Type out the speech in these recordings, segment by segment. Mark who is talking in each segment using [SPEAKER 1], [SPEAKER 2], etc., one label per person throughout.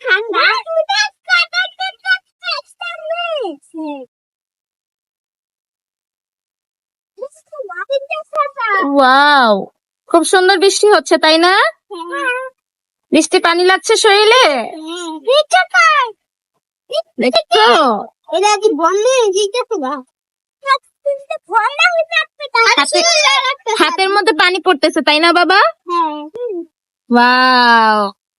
[SPEAKER 1] ঠান্ডা।
[SPEAKER 2] ওয়াও খুব সুন্দর বৃষ্টি হচ্ছে তাই না? বৃষ্টি পানি লাগছে শরীরে?
[SPEAKER 1] এটা কি বন্যা? জিজ্ঞাসা হয়ে
[SPEAKER 2] হাতে- হাতের মধ্যে পানি পড়তেছে তাই না বাবা?
[SPEAKER 1] হ্যাঁ।
[SPEAKER 2] ওয়াও।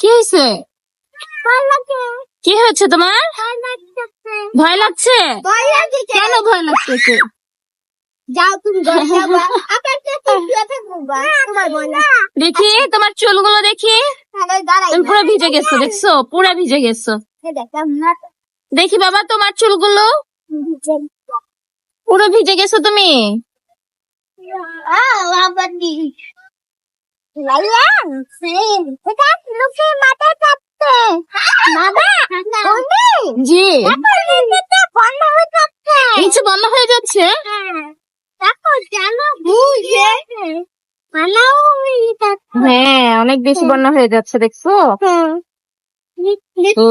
[SPEAKER 1] কি
[SPEAKER 2] হয়েছে? কি হয়েছে তোমার?
[SPEAKER 1] ভয় লাগছে?
[SPEAKER 2] ভয়
[SPEAKER 1] ভয় লাগছে
[SPEAKER 2] কেন ভয় লাগতেছে দেখি তোমার চুলগুলো দেখি। তুমি পুরো ভিজে গেছো দেখছ? পুরো ভিজে গেছো। দেখি বাবা তোমার চুলগুলো। পুরো ভিজে গেছো তুমি?
[SPEAKER 1] লাইলাম সেন এটা লোকে মাথা কাটতে বাবা তুমি?
[SPEAKER 2] জি।
[SPEAKER 1] বন্ধ হয়ে যাচ্ছে।
[SPEAKER 2] নিচে বন্ধ হয়ে যাচ্ছে?
[SPEAKER 1] দেখো জানো বুঝে মানাও
[SPEAKER 2] হ্যাঁ অনেক বেশি বন্যা হয়ে যাচ্ছে দেখছ? ও।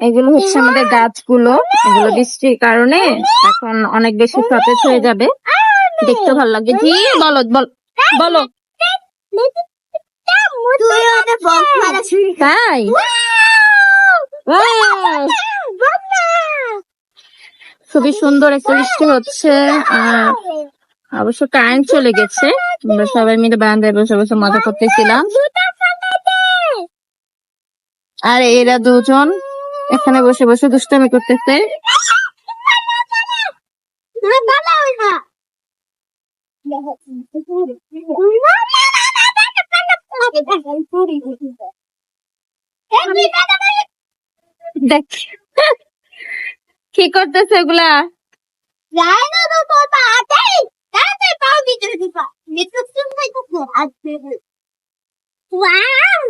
[SPEAKER 2] এগুলো হচ্ছে আমাদের গাছগুলো। এগুলো বৃষ্টির কারণে এখন অনেক বেশি সতেজ হয়ে যাবে। দেখতে ভালো লাগে জি বলো বলো তাই খুবই সুন্দর একটা বৃষ্টি হচ্ছে। অবশ্য কারেন্ট চলে গেছে। আমরা সবাই মিলে বারান্দায় বসে বসে মজা করতেছিলাম। আর এরা দুজন এখানে বসে বসে দুষ্টামি করতেছে। কি করতেছে এগুলা
[SPEAKER 1] Wow,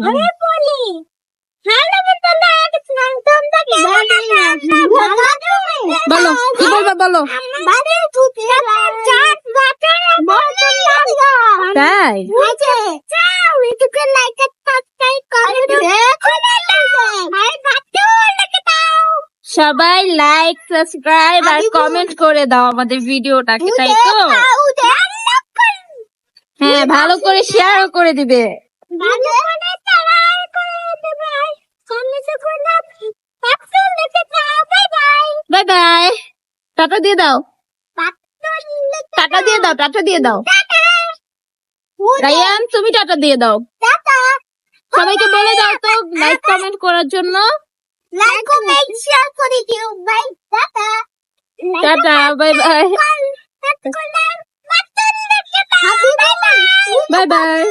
[SPEAKER 1] Ini Ini poli Halo bendera Nonton lagi
[SPEAKER 2] বলো কি বলবা বলো
[SPEAKER 1] বাড়ি ঢুকে চাট বাটার বলতে লাগা
[SPEAKER 2] তাই
[SPEAKER 1] আছে চাও এটুকু লাইক সাবস্ক্রাইব করে দেখো আর বাটু লেগে দাও
[SPEAKER 2] সবাই লাইক সাবস্ক্রাইব আর কমেন্ট করে দাও আমাদের ভিডিওটাকে তাই তো হ্যাঁ ভালো করে শেয়ারও করে দিবে বাই বাই টাটা দিয়ে দাও। টাটা দিয়ে দাও টাটা দিয়ে দাও। রায়ান তুমি টাটা দিয়ে দাও। সবাইকে বলে দাও তো লাইক কমেন্ট করার জন্য।
[SPEAKER 1] লাইক কমেন্ট শেয়ার করে দিও bye tata
[SPEAKER 2] tata bye bye
[SPEAKER 1] bye bye
[SPEAKER 2] bye bye